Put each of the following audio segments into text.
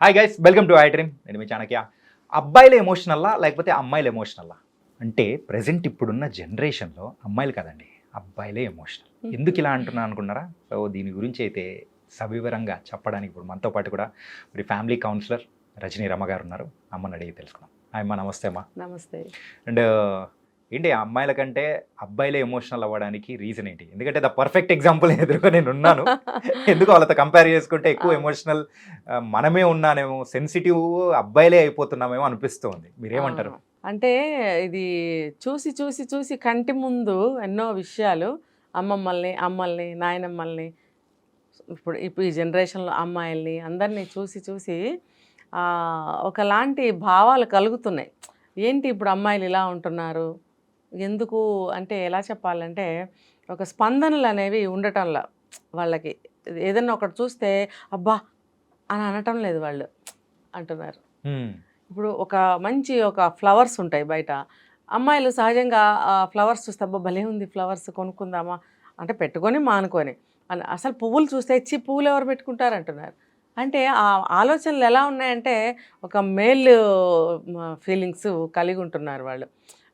Hi guys welcome to I dream నేను మీ చాణక్య అబ్బాయిలు ఎమోషనల్లా లేకపోతే అమ్మాయిలు ఎమోషనల్లా అంటే ప్రజెంట్ ఇప్పుడున్న జనరేషన్లో అమ్మాయిలు కదండి అబ్బాయిలే ఎమోషనల్ ఎందుకు ఇలా అంటున్నా అనుకున్నారా? సో దీని గురించి అయితే సవివరంగా చెప్పడానికి ఇప్పుడు మనతో పాటు కూడా మరి ఫ్యామిలీ కౌన్సిలర్ రజనీ రమ గారు ఉన్నారు. అమ్మని అడిగి తెలుసుకుందాం. అమ్మ నమస్తే అమ్మా. నమస్తే. అండ్ ఏంటి అమ్మాయిల కంటే అబ్బాయిలే ఎమోషనల్ అవ్వడానికి రీజన్ ఏంటి? ఎందుకంటే ద పర్ఫెక్ట్ ఎగ్జాంపుల్ ఎదురుగా నేను ఉన్నాను. ఎందుకు వాళ్ళతో కంపేర్ చేసుకుంటే ఎక్కువ. ఎమోషనల్ మనమే ఉన్నానేమో సెన్సిటివ్ అబ్బాయిలే అయిపోతున్నామేమో అనిపిస్తుంది. మీరేమంటారు? అంటే ఇది చూసి చూసి చూసి కంటి ముందు ఎన్నో విషయాలు అమ్మమ్మల్ని అమ్మల్ని నాయనమ్మల్ని ఇప్పుడు ఇప్పుడు ఈ జనరేషన్లో అమ్మాయిల్ని అందరినీ చూసి చూసి ఒకలాంటి భావాలు కలుగుతున్నాయి. ఏంటి ఇప్పుడు అమ్మాయిలు ఇలా ఉంటున్నారు? ఎందుకు అంటే ఎలా చెప్పాలంటే ఒక స్పందనలు అనేవి ఉండటంలా వాళ్ళకి. ఏదన్నా ఒకటి చూస్తే అబ్బా! అని అనటం లేదు వాళ్ళు. అంటున్నారు. ఇప్పుడు ఒక మంచి ఒక ఫ్లవర్స్ ఉంటాయి బయట. అమ్మాయిలు సహజంగా ఫ్లవర్స్ చూస్తే అబ్బా! భలే ఉంది ఫ్లవర్స్ కొనుక్కుందామా? అంటే పెట్టుకొని మానుకొని. అన్- అసలు పువ్వులు చూస్తే చి పువ్వులు ఎవరు పెట్టుకుంటారు? అంటున్నారు. అంటే ఆ ఆలోచనలు ఎలా ఉన్నాయంటే ఒక మేల్ ఫీలింగ్స్ కలిగి ఉంటున్నారు వాళ్ళు.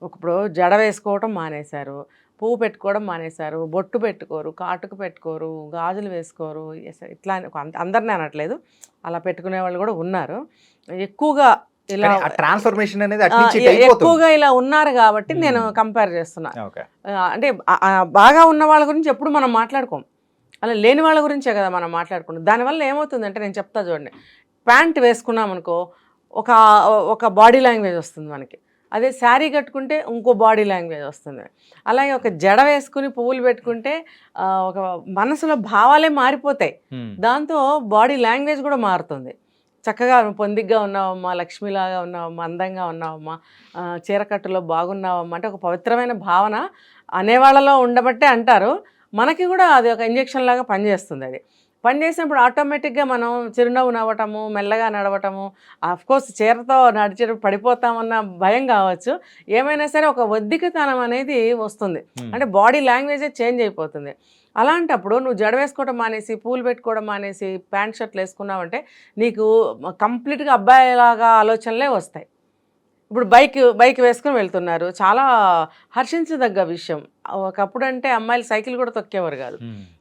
ఇప్పుడు జడ వేసుకోవటం మానేశారు పువ్వు పెట్టుకోవడం మానేశారు బొట్టు పెట్టుకోరు కాటుకు పెట్టుకోరు గాజులు వేసుకోరు ఇట్లా అందరినీ అనట్లేదు. అలా పెట్టుకునే వాళ్ళు కూడా ఉన్నారు. ఎక్కువగా ఇలా ట్రాన్స్ఫర్మేషన్ అనేది ఎక్కువగా ఇలా ఉన్నారు కాబట్టి నేను. కంపేర్ చేస్తున్నా. అంటే బాగా ఉన్న వాళ్ళ గురించి ఎప్పుడు మనం మాట్లాడుకోం. అలా లేని వాళ్ళ గురించే కదా మనం మాట్లాడుకుంటాం. దానివల్ల ఏమవుతుందంటే నేను చెప్తా చూడండి. ప్యాంట్ వేసుకున్నాం అనుకో ఒక ఒక బాడీ లాంగ్వేజ్ వస్తుంది మనకి. అదే శారీ కట్టుకుంటే ఇంకో బాడీ లాంగ్వేజ్ వస్తుంది. అలాగే ఒక జడ వేసుకుని పువ్వులు పెట్టుకుంటే ఒక మనసులో భావాలే మారిపోతాయి. దాంతో బాడీ లాంగ్వేజ్ కూడా మారుతుంది. చక్కగా పొందిగ్గా ఉన్నావమ్మా లక్ష్మిలాగా ఉన్నావమ్మా అందంగా ఉన్నావమ్మా చీరకట్టులో బాగున్నావమ్మా అంటే ఒక పవిత్రమైన భావన అనేవాళ్ళలో ఉండబట్టే అంటారు. మనకి కూడా అది ఒక ఇంజెక్షన్ లాగా పనిచేస్తుంది అది. పనిచేసినప్పుడు ఆటోమేటిక్గా మనం చిరునవ్వు నవ్వటము మెల్లగా నడవటము కోర్స్ చీరతో నడిచేటప్పుడు పడిపోతామన్న భయం కావచ్చు. ఏమైనా సరే ఒక ఒద్దికతనం అనేది వస్తుంది. అంటే బాడీ లాంగ్వేజే చేంజ్ అయిపోతుంది. అలాంటప్పుడు నువ్వు జడ వేసుకోవడం మానేసి పూలు పెట్టుకోవడం మానేసి ప్యాంట్ షర్ట్లు వేసుకున్నావంటే నీకు కంప్లీట్గా అబ్బాయిలాగా ఆలోచనలే వస్తాయి. ఇప్పుడు బైక్ బైక్ వేసుకుని వెళ్తున్నారు. చాలా హర్షించదగ్గ విషయం. ఒకప్పుడు అంటే అమ్మాయిలు సైకిల్ కూడా తొక్కేవారు కాదు.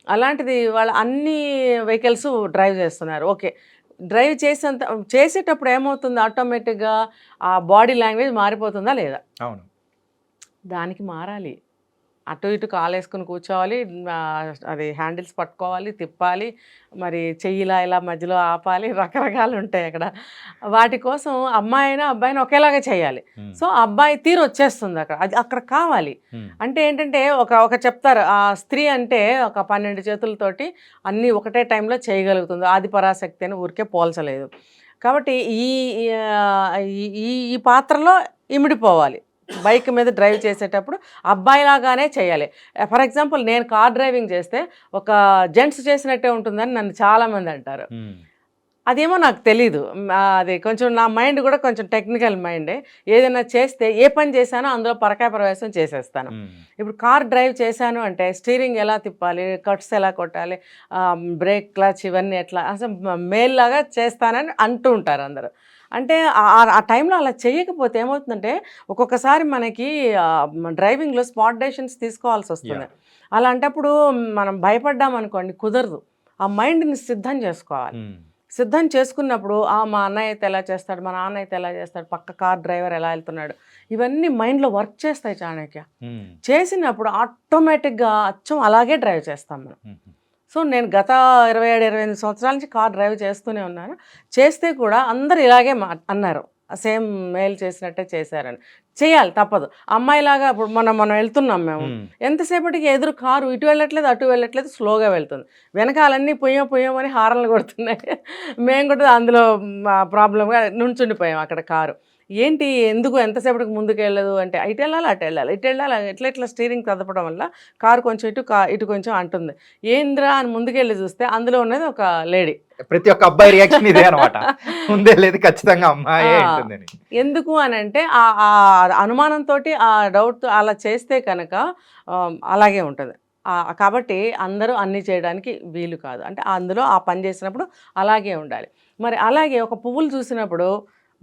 అలాంటిది వాళ్ళు అన్ని వెహికల్స్ డ్రైవ్ చేస్తున్నారు. ఓకే. డ్రైవ్ చేసేంత చేసేటప్పుడు ఏమవుతుంది? ఆటోమేటిక్గా ఆ బాడీ లాంగ్వేజ్ మారిపోతుందా లేదా? అవును. దానికి మారాలి. అటు ఇటు కాలు వేసుకుని కూర్చోవాలి అది హ్యాండిల్స్ పట్టుకోవాలి తిప్పాలి మరి చెయ్యిలా ఇలా మధ్యలో ఆపాలి రకరకాలు ఉంటాయి అక్కడ. వాటి కోసం అమ్మాయి అయినా అబ్బాయిని ఒకేలాగా చేయాలి. సో అబ్బాయి తీరు వచ్చేస్తుంది అక్కడ. అది అక్కడ కావాలి. అంటే ఏంటంటే ఒక ఒక చెప్తారు ఆ స్త్రీ అంటే ఒక పన్నెండు చేతులతోటి అన్నీ ఒకటే టైంలో చేయగలుగుతుంది. ఆది పరాశక్తి అని ఊరికే పోల్చలేదు. కాబట్టి ఈ ఈ పాత్రలో ఇమిడిపోవాలి. బైక్ మీద డ్రైవ్ చేసేటప్పుడు అబ్బాయిలాగానే చేయాలి. ఫర్ ఎగ్జాంపుల్ నేను కార్ డ్రైవింగ్ చేస్తే ఒక జెంట్స్ చేసినట్టే ఉంటుందని నన్ను చాలామంది అంటారు. అదేమో నాకు తెలీదు. అది కొంచెం నా మైండ్ కూడా కొంచెం టెక్నికల్ మైండే. ఏదైనా చేస్తే ఏ పని చేశానో అందులో పరకాయ ప్రవేశం చేసేస్తాను. ఇప్పుడు కార్ డ్రైవ్ చేశాను అంటే స్టీరింగ్ ఎలా తిప్పాలి కట్స్ ఎలా కొట్టాలి బ్రేక్ క్లచ్ ఇవన్నీ ఎట్లా? అసలు మేల్ లాగా చేస్తానని అంటూ ఉంటారు అందరూ. అంటే ఆ- టైంలో అలా చేయకపోతే ఏమవుతుందంటే ఒక్కొక్కసారి మనకి డ్రైవింగ్లో స్పాట్ డెసిషన్స్ తీసుకోవాల్సి వస్తుంది. అలాంటప్పుడు మనం భయపడ్డాం అనుకోండి కుదరదు. ఆ మైండ్ని సిద్ధం చేసుకోవాలి. Hmm. సిద్ధం చేసుకున్నప్పుడు ఆ మా అన్నయ్య అయితే ఎలా చేస్తాడు మా నాన్న అయితే ఎలా చేస్తాడు పక్క కార్ డ్రైవర్ ఎలా వెళ్తున్నాడు? ఇవన్నీ మైండ్లో వర్క్ చేస్తాయి చాణక్య. Hmm. చేసినప్పుడు ఆటోమేటిక్గా అచ్చం అలాగే డ్రైవ్ చేస్తాం మనం. Hmm. సో నేను గత ఇరవై ఏడు ఇరవై ఎనిమిది సంవత్సరాల నుంచి కార్ డ్రైవ్ చేస్తూనే ఉన్నాను. చేస్తే కూడా అందరు ఇలాగే మా అన్నారు. సేమ్ మెయిల్ చేసినట్టే చేశారని. చేయాలి తప్పదు. అమ్మాయిలాగా ఇప్పుడు మనం మనం వెళ్తున్నాం మేము. ఎంతసేపటికి ఎదురు కారు ఇటు వెళ్ళట్లేదు అటు వెళ్ళట్లేదు స్లోగా వెళ్తుంది. వెనకాలన్నీ పొయ్యం పొయ్యం అని హారన్లు కొడుతున్నాయి. మేము కూడా అందులో ప్రాబ్లంగా నుంచుండిపోయాం అక్కడ కారు. ఏంటి? ఎందుకు ఎంతసేపటికి ముందుకు వెళ్ళదు అంటే ఇటు వెళ్ళాలి అటు వెళ్ళాలి? ఇటు వెళ్ళాలి? ఎట్లా ఇట్లా స్టీరింగ్ కదపడం వల్ల కారు కొంచెం ఇటు కా ఇటు కొంచెం అంటుంది. ఏంద్రా అని ముందుకెళ్ళి చూస్తే అందులో ఉన్నది ఒక లేడీ. ప్రతి ఒక్క అబ్బాయి రియాక్షన్ ఇదే అనమాట ఉందే లేదు ఖచ్చితంగా అమ్మాయి ఎందుకు అని అంటే ఆ ఆ అనుమానంతో ఆ డౌట్ అలా చేస్తే కనుక అలాగే ఉంటుంది. ఆ, కాబట్టి అందరూ అన్ని చేయడానికి వీలు కాదు. అంటే అందులో ఆ పని చేసినప్పుడు అలాగే ఉండాలి. మరి అలాగే ఒక పువ్వులు చూసినప్పుడు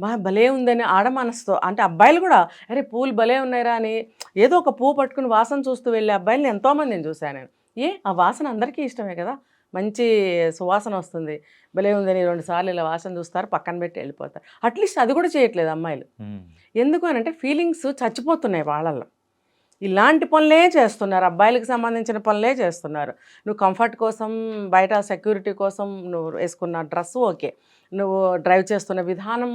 బా భలే ఉందని ఆడ మనసుతో అంటే అబ్బాయిలు కూడా అరే పూలు భలే ఉన్నాయిరా అని ఏదో ఒక పువ్వు పట్టుకుని వాసన చూస్తూ వెళ్ళే అబ్బాయిలు ఎంతోమందిని చూశాను నేను. ఏ ఆ వాసన అందరికీ ఇష్టమే కదా? మంచి సువాసన వస్తుంది. భలే ఉందని రెండు సార్లు ఇలా వాసన చూస్తారు పక్కన పెట్టి వెళ్ళిపోతారు. అట్లీస్ట్ అది కూడా చేయట్లేదు అమ్మాయిలు. ఎందుకు అని అంటే ఫీలింగ్స్ చచ్చిపోతున్నాయి వాళ్ళల్లో. ఇలాంటి పనులే చేస్తున్నారు అబ్బాయిలకు సంబంధించిన పనులే చేస్తున్నారు. నువ్వు కంఫర్ట్ కోసం బయట సెక్యూరిటీ కోసం నువ్వు వేసుకున్న డ్రెస్ ఓకే. నువ్వు డ్రైవ్ చేస్తున్న విధానం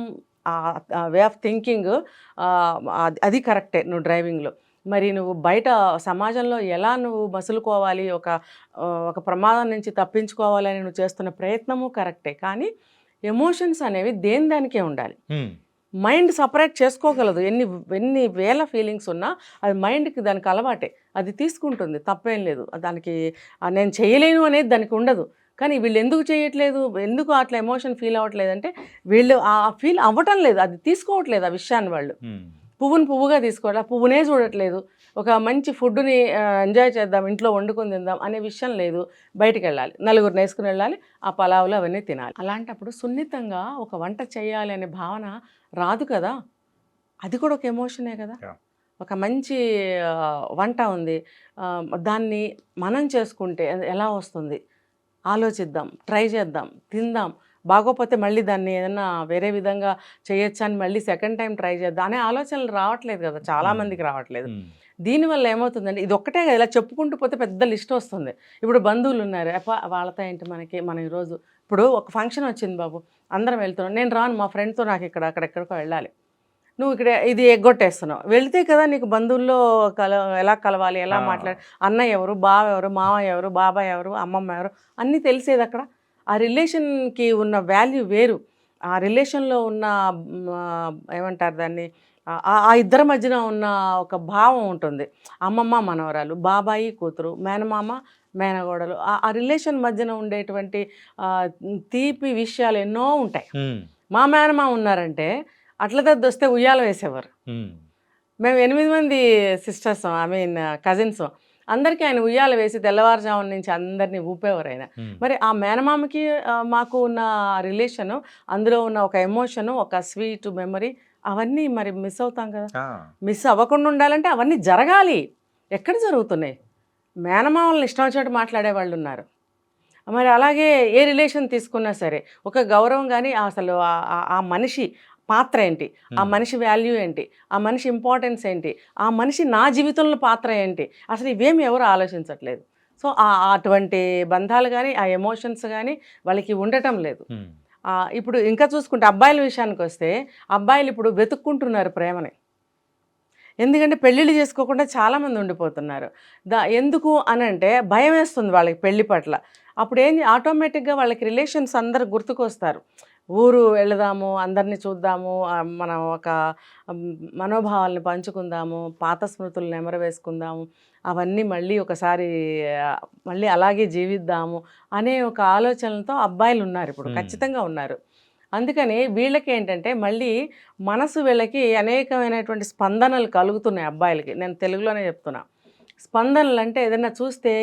వే ఆఫ్ థింకింగ్ అది కరెక్టే నువ్వు డ్రైవింగ్లో. మరి నువ్వు బయట సమాజంలో ఎలా నువ్వు మసులుకోవాలి ఒక ఒక ప్రమాదం నుంచి తప్పించుకోవాలని నువ్వు చేస్తున్న ప్రయత్నము కరెక్టే. కానీ ఎమోషన్స్ అనేవి దేని దానికే ఉండాలి. మైండ్ సపరేట్ చేసుకోగలదు. ఎన్ని ఎన్ని వేల ఫీలింగ్స్ ఉన్నా అది మైండ్కి దానికి అలవాటే. అది తీసుకుంటుంది. తప్పేం లేదు. దానికి నేను చేయలేను అనేది దానికి ఉండదు. కానీ వీళ్ళు ఎందుకు చేయట్లేదు? ఎందుకు అట్లా ఎమోషన్ ఫీల్ అవ్వట్లేదు అంటే వీళ్ళు ఆ ఫీల్ అవ్వటం లేదు. అది తీసుకోవట్లేదు ఆ విషయాన్ని వాళ్ళు. పువ్వుని పువ్వుగా తీసుకోవాలి ఆ పువ్వునే చూడట్లేదు. ఒక మంచి ఫుడ్ని ఎంజాయ్ చేద్దాం ఇంట్లో వండుకొని తిందాం అనే విషయం లేదు. బయటికి వెళ్ళాలి నలుగురు నేసుకుని వెళ్ళాలి. ఆ పలావులు అవన్నీ తినాలి. అలాంటప్పుడు సున్నితంగా ఒక వంట చేయాలి అనే భావన రాదు కదా? అది కూడా ఒక ఎమోషనే కదా. ఒక మంచి వంట ఉంది. దాన్ని మనం చేసుకుంటే ఎలా వస్తుంది? ఆలోచిద్దాం ట్రై చేద్దాం తిందాం. బాగోపోతే మళ్ళీ దాన్ని ఏదైనా వేరే విధంగా చేయొచ్చా అని మళ్ళీ సెకండ్ టైం ట్రై చేద్దాం అనే ఆలోచనలు రావట్లేదు కదా చాలా Hmm. మందికి రావట్లేదు. దీనివల్ల ఏమవుతుందంటే ఇది ఒక్కటే కదా ఇలా చెప్పుకుంటూ పోతే పెద్ద లిస్ట్ వస్తుంది. ఇప్పుడు బంధువులు ఉన్నారు అప్ప వాళ్ళతో ఏంటి మనకి మనం ఈరోజు ఇప్పుడు ఒక ఫంక్షన్ వచ్చింది బాబు అందరం వెళ్తున్నాం. నేను రాను మా ఫ్రెండ్తో నాకు ఇక్కడ అక్కడెక్కడికో వెళ్ళాలి. నువ్వు ఇక్కడ ఇది ఎగ్గొట్టేస్తున్నావు. వెళ్తే కదా నీకు బంధువుల్లో కల ఎలా కలవాలి ఎలా ఆ. మాట్లాడాలి అన్నయ్య ఎవరు బావ ఎవరు మామ ఎవరు బాబాయ్ ఎవరు అమ్మమ్మ ఎవరు అన్నీ తెలిసేది అక్కడ. ఆ రిలేషన్కి ఉన్న వాల్యూ వేరు. ఆ రిలేషన్లో ఉన్న ఏమంటారు దాన్ని? ఆ- ఇద్దరి మధ్యన ఉన్న ఒక భావం ఉంటుంది. అమ్మమ్మ మనవరాలు బాబాయి కూతురు మేనమామ మేనగోడలు. ఆ- రిలేషన్ మధ్యన ఉండేటువంటి తీపి విషయాలు ఎన్నో ఉంటాయి. మా మేనమామ ఉన్నారంటే అట్ల దద్దు వస్తే ఉయ్యాల వేసేవారు. మేము ఎనిమిది మంది సిస్టర్స్ ఐ మీన్ కజిన్స్ అందరికీ ఆయన ఉయ్యాల వేసి తెల్లవారుజామున నుంచి అందరినీ ఊపేవారు ఆయన. మరి ఆ మేనమామకి మాకు ఉన్న రిలేషను అందులో ఉన్న ఒక ఎమోషను ఒక స్వీట్ మెమరీ అవన్నీ మరి మిస్ అవుతాం కదా. మిస్ అవ్వకుండా ఉండాలంటే అవన్నీ జరగాలి ఎక్కడ జరుగుతున్నాయి మేనమామల్ని ఇష్టం వచ్చినట్టు మాట్లాడే వాళ్ళు ఉన్నారు మరి అలాగే ఏ రిలేషన్ తీసుకున్నా సరే ఒక గౌరవం కానీ అసలు ఆ మనిషి పాత్ర ఏంటి? ఆ. మనిషి వాల్యూ ఏంటి? ఆ మనిషి ఇంపార్టెన్స్ ఏంటి? ఆ మనిషి నా జీవితంలో పాత్ర ఏంటి? అసలు ఇవేమి ఎవరు ఆలోచించట్లేదు. సో ఆ అటువంటి బంధాలు కానీ ఆ ఎమోషన్స్ కానీ వాళ్ళకి ఉండటం లేదు. ఇప్పుడు ఇంకా చూసుకుంటే అబ్బాయిల విషయానికి వస్తే అబ్బాయిలు ఇప్పుడు వెతుక్కుంటున్నారు ప్రేమని. ఎందుకంటే పెళ్ళిళ్ళు చేసుకోకుండా చాలామంది ఉండిపోతున్నారు. దా ఎందుకు అని అంటే భయం వేస్తుంది వాళ్ళకి పెళ్ళి పట్ల. అప్పుడు ఏం ఆటోమేటిక్గా వాళ్ళకి రిలేషన్స్ అందరు గుర్తుకొస్తారు. ఊరు వెళదాము అందరినీ చూద్దాము మనం ఒక మనోభావాల్ని పంచుకుందాము పాత స్మృతులు నెమరు వేసుకుందాము అవన్నీ మళ్ళీ ఒకసారి మళ్ళీ అలాగే జీవిద్దాము అనే ఒక ఆలోచనలతో అబ్బాయిలు ఉన్నారు ఇప్పుడు. ఖచ్చితంగా ఉన్నారు. అందుకని వీళ్ళకి ఏంటంటే మళ్ళీ మనసు వీళ్ళకి అనేకమైనటువంటి స్పందనలు కలుగుతున్నాయి అబ్బాయిలకి. నేను తెలుగులోనే చెప్తున్నా. స్పందనలు అంటే ఏదైనా చూస్తే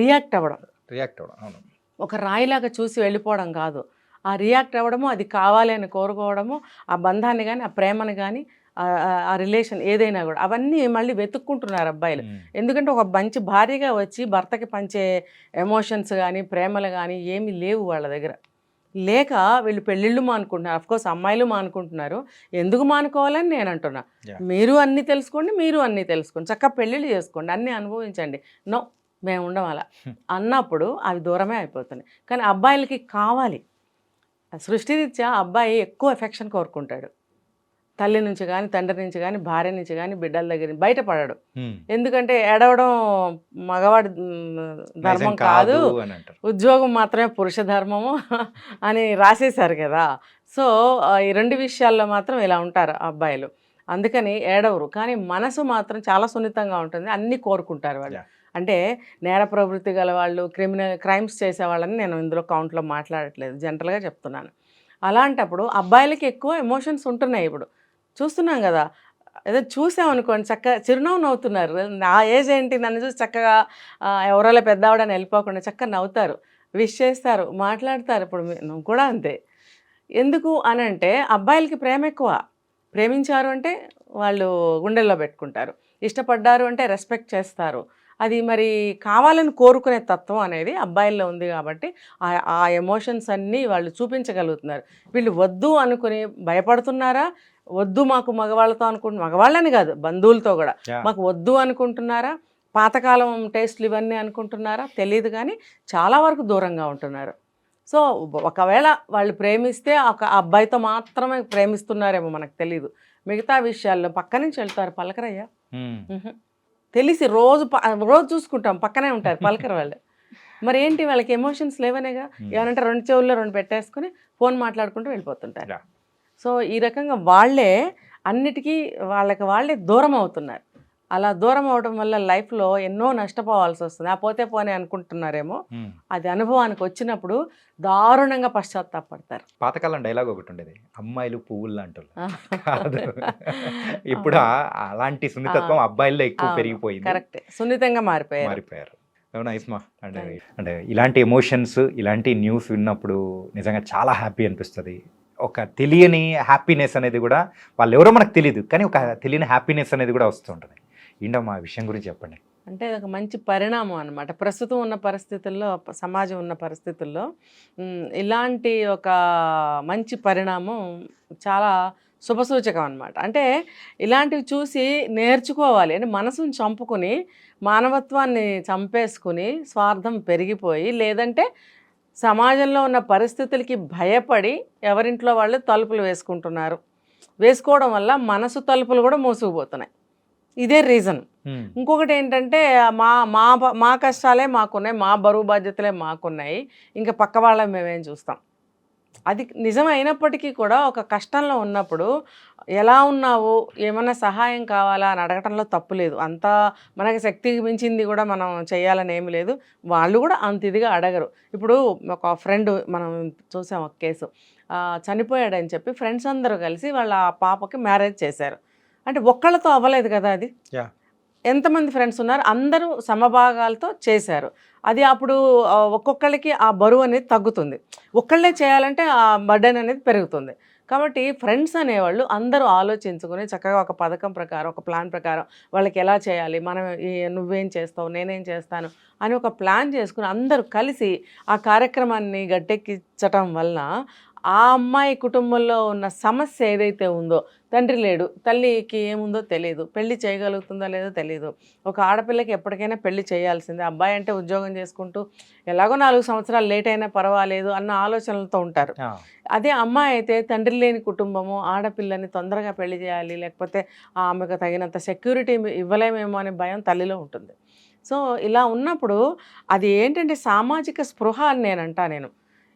రియాక్ట్ అవ్వడం. రియాక్ట్ అవ్వడం అవును. ఒక రాయిలాగా చూసి వెళ్ళిపోవడం కాదు. ఆ రియాక్ట్ అవ్వడము అది కావాలి అని కోరుకోవడము ఆ బంధాన్ని కానీ ఆ ప్రేమను కానీ ఆ రిలేషన్ ఏదైనా కూడా అవన్నీ మళ్ళీ వెతుక్కుంటున్నారు అబ్బాయిలు. ఎందుకంటే ఒక మంచి భార్యగా వచ్చి భర్తకి పంచే ఎమోషన్స్ కానీ ప్రేమలు కానీ ఏమీ లేవు వాళ్ళ దగ్గర. లేక వీళ్ళు పెళ్ళిళ్ళు మానుకుంటున్నారు. కోర్స్ అమ్మాయిలు మానుకుంటున్నారు. ఎందుకు మానుకోవాలని నేను అంటున్నా. మీరు అన్నీ తెలుసుకోండి మీరు అన్నీ తెలుసుకోండి. చక్కగా పెళ్ళిళ్ళు చేసుకోండి అన్నీ అనుభవించండి. నో మేము ఉండం అలా. అన్నప్పుడు అవి దూరమే అయిపోతున్నాయి. కానీ అబ్బాయిలకి కావాలి. సృష్టిరీత్యా అబ్బాయి ఎక్కువ ఎఫెక్షన్ కోరుకుంటాడు. తల్లి నుంచి కానీ తండ్రి నుంచి కానీ భార్య నుంచి కానీ బిడ్డల దగ్గర బయటపడాడు. ఎందుకంటే ఏడవడం మగవాడి ధర్మం కాదు. ఉద్యోగం మాత్రమే పురుష ధర్మము అని రాసేశారు కదా. సో ఈ రెండు విషయాల్లో మాత్రం ఇలా ఉంటారు అబ్బాయిలు. అందుకని ఏడవరు. కానీ మనసు మాత్రం చాలా సున్నితంగా ఉంటుంది. అన్నీ కోరుకుంటారు వాళ్ళు. అంటే నేర ప్రవృత్తి గల వాళ్ళు క్రిమినల్ క్రైమ్స్ చేసే వాళ్ళని నేను ఇందులో కౌంట్లో మాట్లాడట్లేదు. జనరల్గా చెప్తున్నాను. అలాంటప్పుడు అబ్బాయిలకి ఎక్కువ ఎమోషన్స్ ఉంటున్నాయి ఇప్పుడు. చూస్తున్నాం కదా. ఏదో చూసామనుకోండి చక్కగా చిరునవ్వు నవ్వుతున్నారు. నా ఏజ్ ఏంటి? నన్ను చూసి చక్కగా ఆ, ఎవరోలా పెద్దవాడని వెళ్ళిపోకుండా చక్కగా నవ్వుతారు. విష్ చేస్తారు మాట్లాడతారు. ఇప్పుడు నువ్వు కూడా అంతే. ఎందుకు అని అంటే అబ్బాయిలకి ప్రేమ ఎక్కువ. ప్రేమించారు అంటే వాళ్ళు గుండెల్లో పెట్టుకుంటారు. ఇష్టపడ్డారు అంటే రెస్పెక్ట్ చేస్తారు. అది మరి కావాలని కోరుకునే తత్వం అనేది అబ్బాయిల్లో ఉంది కాబట్టి ఆ- ఆ ఎమోషన్స్ అన్నీ వాళ్ళు చూపించగలుగుతున్నారు. వీళ్ళు వద్దు అనుకుని భయపడుతున్నారా? వద్దు మాకు మగవాళ్ళతో అనుకుంటు మగవాళ్ళని కాదు బంధువులతో కూడా. మాకు వద్దు అనుకుంటున్నారా? పాతకాలం టేస్ట్లు ఇవన్నీ అనుకుంటున్నారా? తెలియదు కానీ చాలా వరకు దూరంగా ఉంటున్నారు. సో ఒకవేళ వాళ్ళు ప్రేమిస్తే ఒక అబ్బాయితో మాత్రమే ప్రేమిస్తున్నారేమో మనకు తెలియదు మిగతా విషయాల్లో పక్క నుంచి వెళ్తారు. పలకరయ్యా. తెలిసి రోజు రోజు చూసుకుంటాం పక్కనే ఉంటారు పలకరు వాళ్ళు మరి ఏంటి వాళ్ళకి ఎమోషన్స్ లేవనేగా. ఏమంటే రెండు చెవుల్లో రెండు పెట్టేసుకుని ఫోన్ మాట్లాడుకుంటూ వెళ్ళిపోతుంటారు. సో ఈ రకంగా వాళ్ళే అన్నిటికీ వాళ్ళకి వాళ్ళే దూరం అవుతున్నారు అలా దూరం అవడం వల్ల లైఫ్లో ఎన్నో నష్టపోవాల్సి వస్తుంది. ఆ పోతే పోనే అనుకుంటున్నారేమో. అది అనుభవానికి వచ్చినప్పుడు దారుణంగా పశ్చాత్తాపడతారు. పాతకాలం డైలాగ్ ఒకటి ఉండేది. అమ్మాయిలు పువ్వులు కాదు. ఇప్పుడు అలాంటి సున్నితత్వం అబ్బాయిల్లో ఎక్కువ పెరిగిపోయింది. కరెక్ట్. సున్నితంగా మారిపోయారు. మారిపోయారు. అంటే. అంటే ఇలాంటి ఎమోషన్స్ ఇలాంటి న్యూస్ విన్నప్పుడు నిజంగా చాలా హ్యాపీ అనిపిస్తుంది. ఒక తెలియని హ్యాపీనెస్ అనేది కూడా వాళ్ళు ఎవరో మనకు తెలియదు కానీ ఒక తెలియని హ్యాపీనెస్ అనేది కూడా వస్తుంటుంది ఏంటమ్మా ఆ విషయం గురించి చెప్పండి? అంటే అది ఒక మంచి పరిణామం అనమాట ప్రస్తుతం ఉన్న పరిస్థితుల్లో సమాజం ఉన్న పరిస్థితుల్లో ఇలాంటి ఒక మంచి పరిణామం చాలా శుభసూచకం అనమాట అంటే ఇలాంటివి చూసి నేర్చుకోవాలి అంటే మనసును చంపుకుని మానవత్వాన్ని చంపేసుకుని స్వార్థం పెరిగిపోయి లేదంటే సమాజంలో ఉన్న పరిస్థితులకి భయపడి ఎవరింట్లో వాళ్ళు తలుపులు వేసుకుంటున్నారు. వేసుకోవడం వల్ల మనసు తలుపులు కూడా మూసుకుపోతున్నాయి. ఇదే రీజన్ ఇంకొకటి ఏంటంటే మా మా మా కష్టాలే మాకున్నాయి మా బరువు బాధ్యతలే మాకున్నాయి ఇంకా పక్క వాళ్ళని మేమేం చూస్తాం. అది నిజం అయినప్పటికీ కూడా ఒక కష్టంలో ఉన్నప్పుడు ఎలా ఉన్నావు ఏమైనా సహాయం కావాలా అని అడగటంలో తప్పు లేదు. అంతా మనకి శక్తికి మించింది కూడా మనం చేయాలని ఏమి లేదు. వాళ్ళు కూడా అంత ఇదిగా అడగరు. ఇప్పుడు ఒక ఫ్రెండ్ మనం చూసాం ఒక కేసు. చనిపోయాడని చెప్పి ఫ్రెండ్స్ అందరూ కలిసి వాళ్ళ పాపకి మ్యారేజ్ చేశారు. అంటే ఒక్కళ్ళతో అవ్వలేదు కదా అది. ఎంతమంది ఫ్రెండ్స్ ఉన్నారు? అందరూ సమభాగాలతో చేశారు. అది అప్పుడు ఒక్కొక్కళ్ళకి ఆ బరువు అనేది తగ్గుతుంది. ఒక్కళ్ళే చేయాలంటే ఆ బర్డెన్ అనేది పెరుగుతుంది. కాబట్టి ఫ్రెండ్స్ అనేవాళ్ళు అందరూ ఆలోచించుకొని చక్కగా ఒక పథకం ప్రకారం ఒక ప్లాన్ ప్రకారం వాళ్ళకి ఎలా చేయాలి? మనం నువ్వేం చేస్తావు? నేనేం చేస్తాను? అని ఒక ప్లాన్ చేసుకుని అందరూ కలిసి ఆ కార్యక్రమాన్ని గట్టెక్కించటం వలన ఆ అమ్మాయి కుటుంబంలో ఉన్న సమస్య ఏదైతే ఉందో తండ్రి లేడు తల్లికి ఏముందో తెలియదు పెళ్ళి చేయగలుగుతుందో లేదో తెలియదు ఒక ఆడపిల్లకి ఎప్పటికైనా పెళ్ళి చేయాల్సిందే. అబ్బాయి అంటే ఉద్యోగం చేసుకుంటూ ఎలాగో నాలుగు సంవత్సరాలు లేట్ అయినా పర్వాలేదు అన్న ఆలోచనలతో ఉంటారు. అదే అమ్మాయి అయితే తండ్రి లేని కుటుంబము ఆడపిల్లని తొందరగా పెళ్ళి చేయాలి లేకపోతే ఆమెకు తగినంత సెక్యూరిటీ ఇవ్వలేమేమో అనే భయం తల్లిలో ఉంటుంది. సో ఇలా ఉన్నప్పుడు అది ఏంటంటే సామాజిక స్పృహ అని నేను అంటా నేను.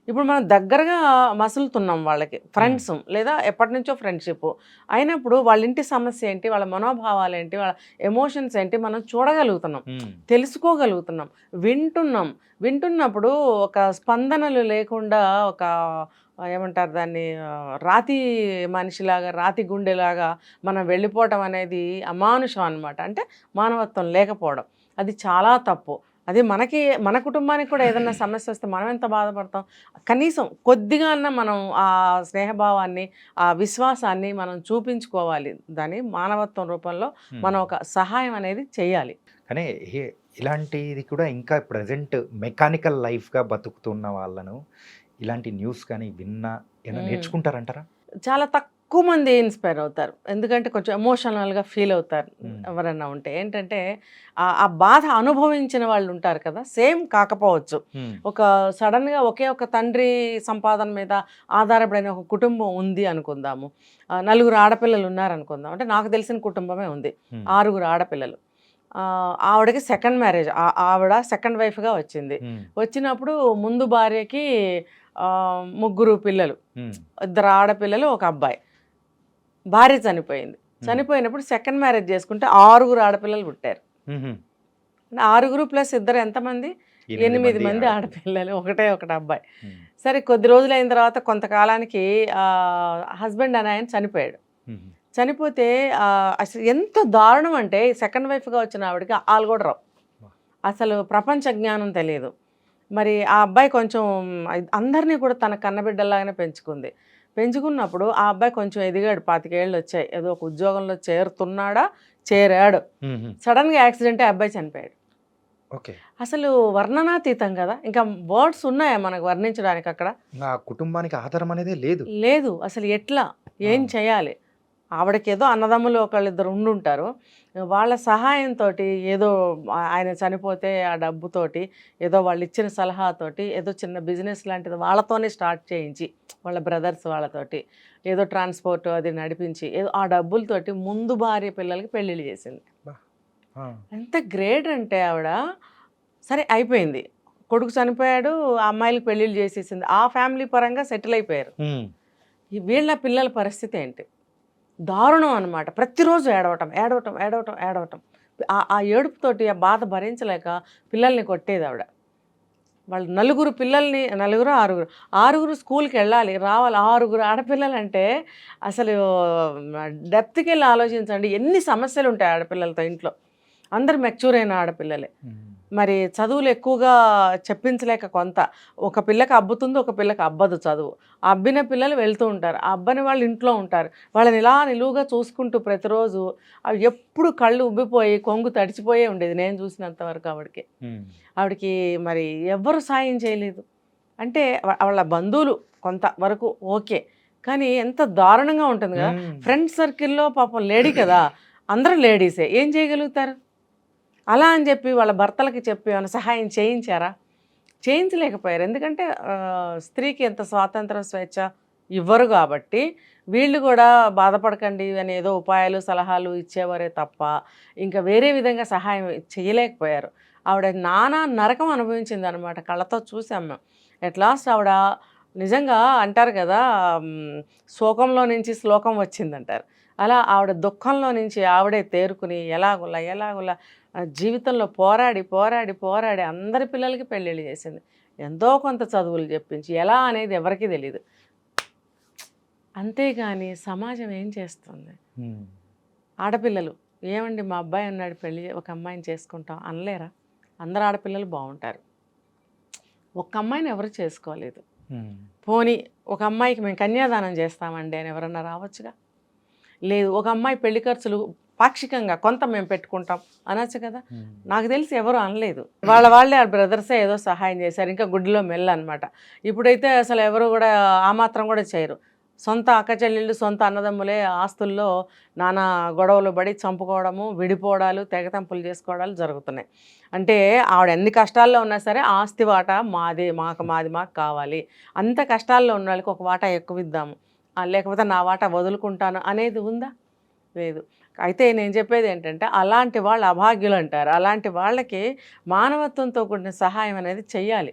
ఇప్పుడు మనం దగ్గరగా మసులుతున్నాం వాళ్ళకి ఫ్రెండ్స్ లేదా ఎప్పటి నుంచో ఫ్రెండ్షిప్ అయినప్పుడు వాళ్ళ ఇంటి సమస్య ఏంటి వాళ్ళ మనోభావాలు ఏంటి వాళ్ళ ఎమోషన్స్ ఏంటి మనం చూడగలుగుతున్నాం తెలుసుకోగలుగుతున్నాం వింటున్నాం. వింటున్నప్పుడు ఒక స్పందనలు లేకుండా ఒక ఏమంటారు దాన్ని రాతి మనిషిలాగా రాతి గుండెలాగా మనం వెళ్ళిపోవటం అనేది అమానుషం అనమాట అంటే మానవత్వం లేకపోవడం. అది చాలా తప్పు. అది మనకి మన కుటుంబానికి కూడా ఏదైనా సమస్య వస్తే మనం ఎంత బాధపడతాం? కనీసం కొద్దిగా అన్నా మనం ఆ స్నేహభావాన్ని ఆ విశ్వాసాన్ని మనం చూపించుకోవాలి. దాని మానవత్వం రూపంలో మనం ఒక సహాయం అనేది చేయాలి. కానీ ఇలాంటిది కూడా ఇంకా ప్రజెంట్ మెకానికల్ లైఫ్గా బతుకుతున్న వాళ్ళను ఇలాంటి న్యూస్ కానీ విన్నా ఏమైనా. నేర్చుకుంటారంటారా? చాలా తక్కువ మంది ఇన్స్పైర్ అవుతారు. ఎందుకంటే కొంచెం ఎమోషనల్గా ఫీల్ అవుతారు. ఎవరన్నా ఉంటే. ఏంటంటే ఆ- బాధ అనుభవించిన వాళ్ళు ఉంటారు కదా సేమ్ కాకపోవచ్చు. ఒక సడన్గా ఒకే ఒక తండ్రి సంపాదన మీద ఆధారపడిన ఒక కుటుంబం ఉంది అనుకుందాము. నలుగురు ఆడపిల్లలు ఉన్నారనుకుందాం. అంటే నాకు తెలిసిన కుటుంబమే ఉంది. ఆరుగురు ఆడపిల్లలు. ఆవిడకి సెకండ్ మ్యారేజ్. ఆవిడ సెకండ్ వైఫ్గా వచ్చింది. వచ్చినప్పుడు ముందు భార్యకి ముగ్గురు పిల్లలు. ఇద్దరు ఆడపిల్లలు ఒక అబ్బాయి. భార్య చనిపోయింది. చనిపోయినప్పుడు సెకండ్ మ్యారేజ్ చేసుకుంటే ఆరుగురు ఆడపిల్లలు పుట్టారు. ఆరుగురు ప్లస్ ఇద్దరు ఎంతమంది? ఎనిమిది మంది ఆడపిల్లలు. ఒకటే ఒకటి అబ్బాయి. సరే కొద్ది రోజులు అయిన తర్వాత కొంతకాలానికి హస్బెండ్ అని ఆయన చనిపోయాడు. చనిపోతే అసలు ఎంత దారుణం అంటే సెకండ్ వైఫ్గా వచ్చిన ఆవిడకి ఆలు కూడా రావు. అసలు ప్రపంచ జ్ఞానం తెలియదు. మరి ఆ అబ్బాయి కొంచెం అందరినీ కూడా తన కన్నబిడ్డలాగానే పెంచుకుంది. పెంచుకున్నప్పుడు ఆ అబ్బాయి కొంచెం ఎదిగాడు పాతికేళ్ళు వచ్చాయి ఏదో ఒక ఉద్యోగంలో చేరుతున్నాడా చేరాడు. సడన్గా యాక్సిడెంట్ అబ్బాయి చనిపోయాడు. ఓకే. అసలు వర్ణనాతీతం కదా. ఇంకా వర్డ్స్ ఉన్నాయా మనకు వర్ణించడానికి అక్కడ? కుటుంబానికి ఆధారం అనేదే లేదు. లేదు. అసలు ఎట్లా? ఏం. చేయాలి? ఆవిడకి ఏదో అన్నదమ్ములు ఒకళ్ళిద్దరు ఉండుంటారు. వాళ్ళ సహాయంతో ఏదో ఆయన చనిపోతే ఆ డబ్బుతోటి ఏదో వాళ్ళు ఇచ్చిన సలహాతోటి ఏదో చిన్న బిజినెస్ లాంటిది వాళ్ళతోనే స్టార్ట్ చేయించి వాళ్ళ బ్రదర్స్ వాళ్ళతోటి ఏదో ట్రాన్స్పోర్ట్ అది నడిపించి ఏదో ఆ డబ్బులతోటి ముందు భార్య పిల్లలకి పెళ్ళిళ్ళు చేసింది. ఎంత గ్రేట్ అంటే ఆవిడ సరే అయిపోయింది. కొడుకు చనిపోయాడు ఆ అమ్మాయిలకి పెళ్ళిళ్ళు చేసేసింది. ఆ ఫ్యామిలీ పరంగా సెటిల్ అయిపోయారు. వీళ్ళ పిల్లల పరిస్థితి ఏంటి? దారుణం అనమాట ప్రతిరోజు ఏడవటం ఏడవటం ఏడవటం ఏడవటం. ఆ- ఏడుపుతోటి ఆ బాధ భరించలేక పిల్లల్ని కొట్టేది ఆవిడ. వాళ్ళు నలుగురు పిల్లల్ని నలుగురు ఆరుగురు. ఆరుగురు స్కూల్కి వెళ్ళాలి రావాలి. ఆరుగురు ఆడపిల్లలు అంటే అసలు డెప్త్కి వెళ్ళి ఆలోచించండి. ఎన్ని సమస్యలు ఉంటాయి ఆడపిల్లలతో ఇంట్లో. అందరు మెచ్యూర్ అయిన ఆడపిల్లలే. మరి చదువులు ఎక్కువగా చెప్పించలేక కొంత. ఒక పిల్లకి అబ్బుతుంది ఒక పిల్లకి అబ్బదు చదువు. అబ్బిన పిల్లలు వెళ్తూ ఉంటారు. ఆ అబ్బని వాళ్ళు ఇంట్లో ఉంటారు. వాళ్ళని ఇలా నిలువుగా చూసుకుంటూ ప్రతిరోజు అవి ఎప్పుడు కళ్ళు ఉబ్బిపోయి కొంగు తడిచిపోయే ఉండేది నేను చూసినంత వరకు ఆవిడకి. ఆవిడకి మరి ఎవ్వరు సాయం చేయలేదు. అంటే వాళ్ళ బంధువులు కొంత వరకు ఓకే. కానీ ఎంత దారుణంగా ఉంటుంది కదా. ఫ్రెండ్ సర్కిల్లో పాపం లేడీ కదా. అందరూ లేడీసే. ఏం చేయగలుగుతారు? అలా అని చెప్పి వాళ్ళ భర్తలకి చెప్పి ఏమైనా సహాయం చేయించారా? చేయించలేకపోయారు. ఎందుకంటే స్త్రీకి ఎంత స్వాతంత్రం స్వేచ్ఛ ఇవ్వరు కాబట్టి వీళ్ళు కూడా బాధపడకండి అని ఏదో ఉపాయాలు సలహాలు ఇచ్చేవారే తప్ప ఇంకా వేరే విధంగా సహాయం చేయలేకపోయారు. ఆవిడ నానా నరకం అనుభవించింది అనమాట కళ్ళతో చూసాం మేము. ఎట్ లాస్ట్ ఆవిడ నిజంగా అంటారు కదా శోకంలో నుంచి శ్లోకం వచ్చిందంటారు. అలా ఆవిడ దుఃఖంలో నుంచి ఆవిడే తేరుకుని ఎలాగులా ఎలాగులా జీవితంలో పోరాడి పోరాడి పోరాడి అందరి పిల్లలకి పెళ్ళిళ్ళు చేసింది. ఎంతో కొంత చదువులు చెప్పించి ఎలా అనేది ఎవరికీ తెలియదు అంతేగాని సమాజం ఏం చేస్తుంది. ఆడపిల్లలు ఏమండి మా అబ్బాయి ఉన్నాడు పెళ్ళి ఒక అమ్మాయిని చేసుకుంటాం అనలేరా? అందరు ఆడపిల్లలు బాగుంటారు. ఒక్క అమ్మాయిని ఎవరు చేసుకోలేదు. పోనీ ఒక అమ్మాయికి మేము కన్యాదానం చేస్తామండి అని ఎవరన్నా రావచ్చుగా? లేదు ఒక అమ్మాయి పెళ్ళి ఖర్చులు పాక్షికంగా కొంత మేము పెట్టుకుంటాం. అనొచ్చు కదా. నాకు తెలిసి ఎవరు అనలేదు. వాళ్ళ వాళ్ళే ఆ బ్రదర్సే ఏదో సహాయం చేశారు. ఇంకా గుడ్డిలో మెల్ల అనమాట ఇప్పుడైతే అసలు ఎవరు కూడా ఆ మాత్రం కూడా చేయరు. సొంత అక్క చెల్లెళ్ళు సొంత అన్నదమ్ములే ఆస్తుల్లో నానా గొడవలు పడి చంపుకోవడము విడిపోవడాలు తెగతంపులు చేసుకోవడాలు జరుగుతున్నాయి. అంటే ఆవిడ ఎన్ని కష్టాల్లో ఉన్నా సరే ఆస్తి వాటా మాదే మాకు మాది మాకు కావాలి. అంత కష్టాల్లో ఉన్న వాళ్ళకి ఒక వాటా ఎక్కువ ఇద్దాము లేకపోతే నా వాటా వదులుకుంటాను అనేది ఉందా? లేదు. అయితే నేను చెప్పేది ఏంటంటే అలాంటి వాళ్ళు అభాగ్యులు అంటారు. అలాంటి వాళ్ళకి మానవత్వంతో కూడిన సహాయం అనేది చెయ్యాలి.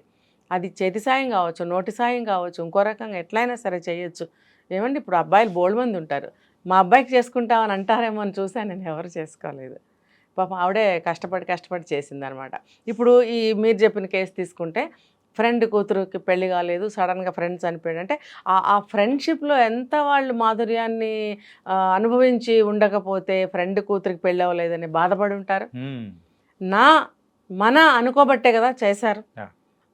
అది చేతి సాయం కావచ్చు నోటి సాయం కావచ్చు ఇంకో రకంగా ఎట్లయినా సరే చేయొచ్చు ఏమండి? ఇప్పుడు అబ్బాయిలు బోల్డ్ మంది ఉంటారు. మా అబ్బాయికి చేసుకుంటామని అంటారేమో అని చూసాను నేను ఎవరు చేసుకోలేదు. పాపం ఆవిడే కష్టపడి కష్టపడి చేసిందనమాట. ఇప్పుడు ఈ మీరు చెప్పిన కేసు తీసుకుంటే ఫ్రెండ్ కూతురుకి పెళ్ళి కాలేదు సడన్గా ఫ్రెండ్ చనిపోయాడు. అంటే ఆ- ఆ ఫ్రెండ్షిప్లో ఎంత వాళ్ళు మాధుర్యాన్ని అనుభవించి ఉండకపోతే ఫ్రెండ్ కూతురికి పెళ్ళి అవ్వలేదని బాధపడి ఉంటారు. నా మన అనుకోబట్టే కదా చేశారు.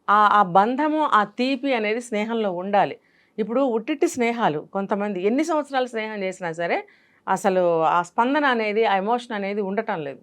ఆ ఆ బంధము ఆ తీపి అనేది స్నేహంలో ఉండాలి. ఇప్పుడు ఉట్టిట్టి స్నేహాలు కొంతమంది ఎన్ని సంవత్సరాలు స్నేహం చేసినా సరే అసలు ఆ స్పందన అనేది ఆ ఎమోషన్ అనేది ఉండటం లేదు.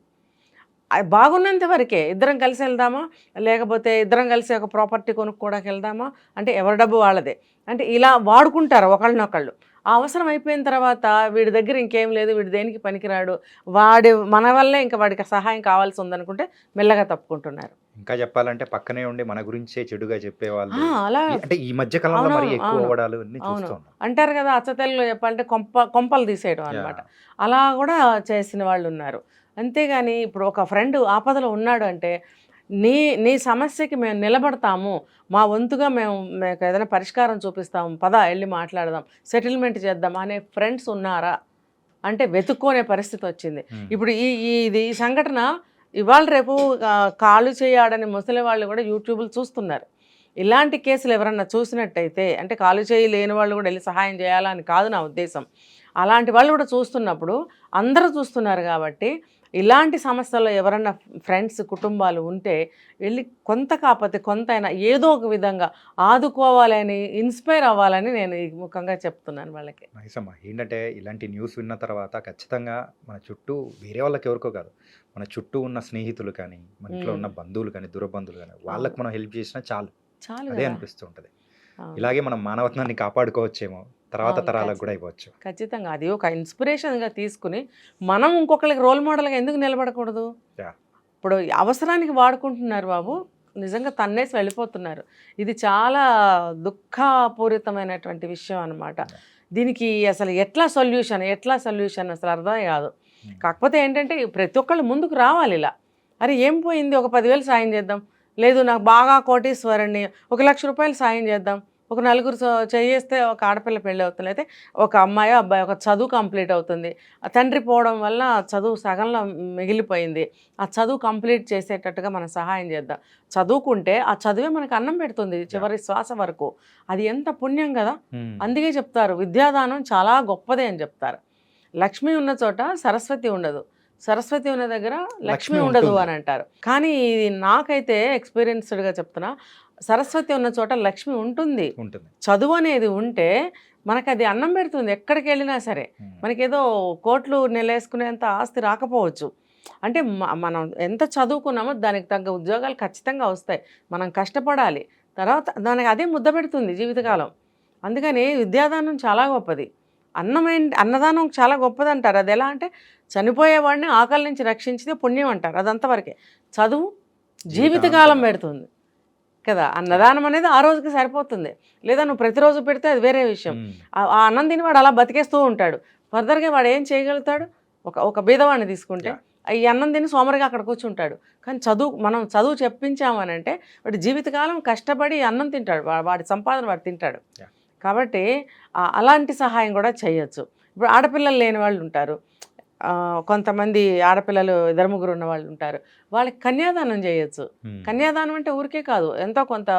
బాగున్నంత వరకే ఇద్దరం కలిసి వెళ్దామా? లేకపోతే ఇద్దరం కలిసి ఒక ప్రాపర్టీ కొనుక్కోవడానికి వెళ్దామా? అంటే ఎవరి డబ్బు వాళ్ళదే. అంటే ఇలా వాడుకుంటారు ఒకళ్ళనొకళ్ళు. ఆ అవసరం అయిపోయిన తర్వాత వీడి దగ్గర ఇంకేం లేదు వీడు దేనికి పనికిరాడు? వాడి మన వల్లే ఇంకా వాడికి సహాయం కావాల్సి ఉందనుకుంటే మెల్లగా తప్పుకుంటున్నారు. ఇంకా చెప్పాలంటే పక్కనే ఉండి మన గురించే చెడుగా చెప్పేవాళ్ళు. అలా అంటే ఈ మధ్య కాలంలో మరి అవునవును, ఎక్కువ అవును. అంటారు కదా అచ్చ తెలుగులో చెప్పాలంటే కొంప కొంపలు తీసేయడం అనమాట అలా కూడా చేసిన వాళ్ళు ఉన్నారు. అంతేగాని ఇప్పుడు ఒక ఫ్రెండ్ ఆపదలో ఉన్నాడు అంటే నీ నీ సమస్యకి మేము నిలబడతాము మా వంతుగా మేము మీకు ఏదైనా పరిష్కారం చూపిస్తాము పద వెళ్ళి మాట్లాడదాం సెటిల్మెంట్ చేద్దాం అనే ఫ్రెండ్స్ ఉన్నారా? అంటే వెతుక్కోనే పరిస్థితి వచ్చింది. ఇప్పుడు ఈ ఈ ఇది ఈ సంఘటన ఇవాళ రేపు కాలు చేయడని ముసలి వాళ్ళు కూడా యూట్యూబ్లు చూస్తున్నారు. ఇలాంటి కేసులు ఎవరన్నా చూసినట్టయితే అంటే కాలు చేయి లేని వాళ్ళు కూడా వెళ్ళి సహాయం చేయాలని కాదు నా ఉద్దేశం. అలాంటి వాళ్ళు కూడా చూస్తున్నప్పుడు అందరూ చూస్తున్నారు కాబట్టి ఇలాంటి సమస్యల్లో ఎవరన్నా ఫ్రెండ్స్ కుటుంబాలు ఉంటే వెళ్ళి కొంత కాకపోతే కొంత అయినా ఏదో ఒక విధంగా ఆదుకోవాలని ఇన్స్పైర్ అవ్వాలని నేను ఈ ముఖంగా చెప్తున్నాను వాళ్ళకి. నైస్ అమ్మా. ఏంటంటే ఇలాంటి న్యూస్ విన్న తర్వాత ఖచ్చితంగా మన చుట్టూ వేరే వాళ్ళకి ఎవరికో కాదు మన చుట్టూ ఉన్న స్నేహితులు కానీ మన ఇంట్లో ఉన్న బంధువులు కానీ దూరబంధువులు కానీ వాళ్ళకి మనం హెల్ప్ చేసినా చాలు. చాలు అదే. అనిపిస్తూ ఉంటుంది. ఇలాగే మనం మానవత్వాన్ని కాపాడుకోవచ్చేమో. తర్వాత తరాలకు కూడా ఇవ్వచ్చు ఖచ్చితంగా. అది ఒక ఇన్స్పిరేషన్గా తీసుకుని మనం ఇంకొకరికి రోల్ మోడల్గా ఎందుకు నిలబడకూడదు. ఇప్పుడు అవసరానికి వాడుకుంటున్నారు బాబు. నిజంగా తన్నేసి వెళ్ళిపోతున్నారు. ఇది చాలా దుఃఖపూరితమైనటువంటి విషయం అనమాట దీనికి అసలు ఎట్లా సొల్యూషన్ ఎట్లా సొల్యూషన్ అసలు అర్థం కాదు. కాకపోతే ఏంటంటే ప్రతి ఒక్కళ్ళు ముందుకు రావాలి ఇలా. అరే ఏం పోయింది? ఒక పదివేలు సాయం చేద్దాం. లేదు నాకు బాగా కోటీశ్వరుణ్ణి ఒక లక్ష రూపాయలు సాయం చేద్దాం. ఒక నలుగురు చేయేస్తే ఒక ఆడపిల్ల పెళ్ళి అవుతుంది. అయితే ఒక అమ్మాయి అబ్బాయి ఒక చదువు కంప్లీట్ అవుతుంది. తండ్రి పోవడం వల్ల ఆ చదువు సగంలో మిగిలిపోయింది. ఆ చదువు కంప్లీట్ చేసేటట్టుగా మనం సహాయం చేద్దాం. చదువుకుంటే ఆ చదువే మనకు అన్నం పెడుతుంది చివరి శ్వాస వరకు. అది ఎంత పుణ్యం కదా. అందుకే చెప్తారు విద్యాదానం చాలా గొప్పదే అని చెప్తారు. లక్ష్మి ఉన్న చోట సరస్వతి ఉండదు. సరస్వతి ఉన్న దగ్గర లక్ష్మి ఉండదు. అని అంటారు. కానీ ఇది నాకైతే ఎక్స్పీరియన్స్డ్గా చెప్తున్నా సరస్వతి ఉన్న చోట లక్ష్మి ఉంటుంది. చదువు అనేది ఉంటే మనకు అది అన్నం పెడుతుంది ఎక్కడికి వెళ్ళినా సరే. మనకేదో కోట్లు నెలేసుకునేంత ఆస్తి రాకపోవచ్చు. అంటే మనం ఎంత చదువుకున్నామో దానికి తగ్గ ఉద్యోగాలు ఖచ్చితంగా వస్తాయి. మనం కష్టపడాలి. తర్వాత దానికి అదే ముద్ద పెడుతుంది జీవితకాలం. అందుకని విద్యాదానం చాలా గొప్పది. అన్నం ఏంటి అన్నదానం చాలా గొప్పది అంటారు అది ఎలా అంటే చనిపోయేవాడిని ఆకలి నుంచి రక్షించితే పుణ్యం అంటారు. అదంతవరకే. చదువు జీవితకాలం పెడుతుంది. కదా? అన్నదానం అనేది ఆ రోజుకి సరిపోతుంది. లేదా నువ్వు ప్రతిరోజు పెడితే అది వేరే విషయం. ఆ అన్నం తిని వాడు అలా బతికేస్తూ ఉంటాడు. ఫర్దర్గా వాడు ఏం చేయగలుగుతాడు? ఒక ఒక బీదవాడిని తీసుకుంటే. ఈ అన్నం తిని సోమరిగా అక్కడ కూర్చుంటాడు. కానీ చదువు మనం చదువు చెప్పించామని అంటే వాడు జీవితకాలం కష్టపడి అన్నం తింటాడు. వాడి సంపాదన వాడు తింటాడు. కాబట్టి అలాంటి సహాయం కూడా చేయొచ్చు. ఇప్పుడు ఆడపిల్లలు లేని వాళ్ళు ఉంటారు. కొంతమంది ఆడపిల్లలు ఇద్దరు ముగ్గురు ఉన్న వాళ్ళు ఉంటారు. వాళ్ళకి కన్యాదానం చేయొచ్చు. కన్యాదానం అంటే ఊరికే కాదు. ఎంతో కొంత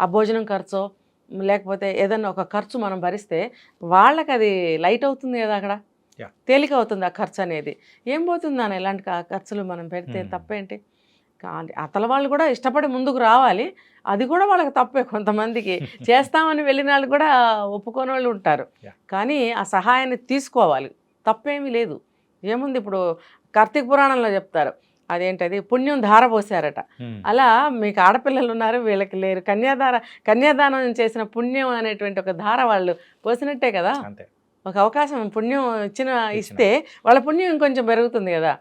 ఆ భోజనం ఖర్చు లేకపోతే ఏదైనా ఒక ఖర్చు మనం భరిస్తే వాళ్ళకి అది లైట్ అవుతుంది కదా అక్కడ. తేలిక అవుతుంది ఆ ఖర్చు అనేది. ఏం పోతుంది అని ఇలాంటి ఖర్చులు మనం పెడితే. తప్పేంటి? కానీ అతల వాళ్ళు కూడా ఇష్టపడి ముందుకు రావాలి. అది కూడా వాళ్ళకి తప్పే కొంతమందికి. చేస్తామని వెళ్ళిన వాళ్ళు కూడా ఒప్పుకోని వాళ్ళు ఉంటారు. కానీ ఆ సహాయాన్ని తీసుకోవాలి. తప్పేమీ లేదు. ఏముంది ఇప్పుడు కార్తీక పురాణంలో చెప్తారు. అదేంటది? పుణ్యం ధార పోసారట. అలా మీకు ఆడపిల్లలు ఉన్నారు వీళ్ళకి లేరు. కన్యాదార కన్యాదానం చేసిన పుణ్యం అనేటువంటి ఒక ధార వాళ్ళు పోసినట్టే కదా? ఒక అవకాశం పుణ్యం ఇచ్చిన. ఇస్తే వాళ్ళ పుణ్యం ఇంకొంచెం పెరుగుతుంది కదా?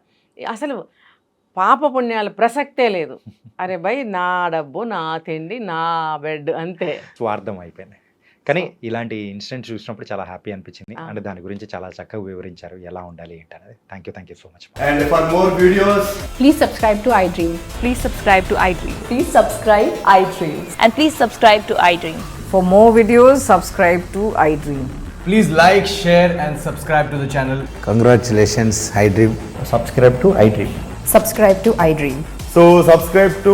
అసలు పాప పుణ్యాల ప్రసక్తే లేదు. అరే భయ్ నా డబ్బు నా తిండి నా బెడ్ అంతే. స్వార్థం అయిపోయింది. కానీ ఇలాంటి ఇన్సిడెంట్ చూసినప్పుడు చాలా హ్యాపీ అనిపించింది. అండ్ దాని గురించి చాలా చక్కగా వివరించారు. ఎలా ఉండాలి ఏంటి thank you thank you so much and for more videos please subscribe to I dream please subscribe to I dream please subscribe I dream and please subscribe to I dream for more videos subscribe to I dream please like share and subscribe to the channel congratulations I dream subscribe to I dream subscribe to I dream so subscribe to